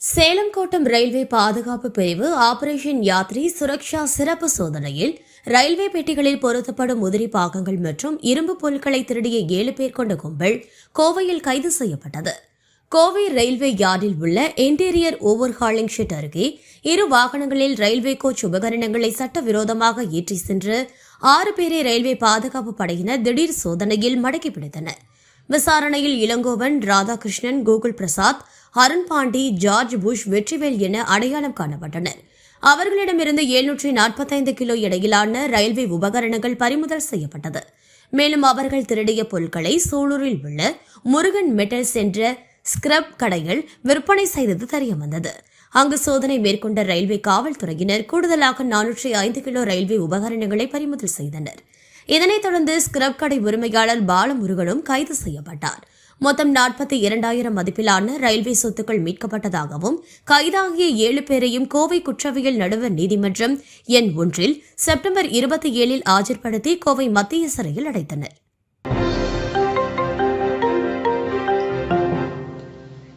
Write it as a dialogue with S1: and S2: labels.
S1: சேலம் கோட்டம் railway பாதுகாப்பு பிரிவு operation Yatri Suraksha சிறப்பு சோதனையில் ரயில்வே பெட்டிகளில் பொருத்தப்படும் உதிரி பாகங்கள் மற்றும் இரும்பு பொருட்களை திருடிய ஏழு பேர் கொண்ட கும்பல் கோவையில் கைது செய்யப்பட்டது. கோவை ரயில்வே யார்டில் உள்ள இன்டீரியர் ஓவர்ஹாலிங் ஷெட் அருகே இரு வாகனங்களில் ரயில்வே கோச் உபகரணங்களை சட்டவிரோதமாக ஏற்றி சென்று ஆறு பேரை ரயில்வே பாதுகாப்பு படையினர் திடீர் சோதனையில் மடக்கி பிடித்தனர். விசாரணையில் இளங்கோவன் ராதாகிருஷ்ணன் கோகுல் பிரசாத் அருண் பாண்டி ஜார்ஜ் புஷ் வெற்றிவேல் என அடையாளம் காணப்பட்டனர். அவர்களிடமிருந்து எழுநூற்றி நாற்பத்தைந்து கிலோ எடையிலான ரயில்வே உபகரணங்கள் பறிமுதல் செய்யப்பட்டது. மேலும் அவர்கள் திருடிய பொருட்களை சூலூரில் உள்ள முருகன் மெட்டல்ஸ் என்ற ஸ்கிரப் கடையில் விற்பனை செய்தது தெரியவந்தது. அங்கு சோதனை மேற்கொண்ட ரயில்வே காவல்துறையினர் கூடுதலாக நானூற்றி ஐந்து கிலோ ரயில்வே உபகரணங்களை பறிமுதல் செய்தனர். இதனைத் தொடர்ந்து ஸ்கிரப் கடை உரிமையாளர் பாலமுருகனும் கைது செய்யப்பட்டார். மொத்தம் நாற்பத்தி இரண்டாயிரம் மதிப்பிலான ரயில்வே சொத்துக்கள் மீட்கப்பட்டதாகவும் கைதாகிய ஏழு பேரையும் கோவை குற்றவியல் நடுவர் நீதிமன்றம் எண் ஒன்றில் செப்டம்பர் இருபத்தி ஏழில் ஆஜர்படுத்தி கோவை மத்திய சிறையில் அடைத்தனர்.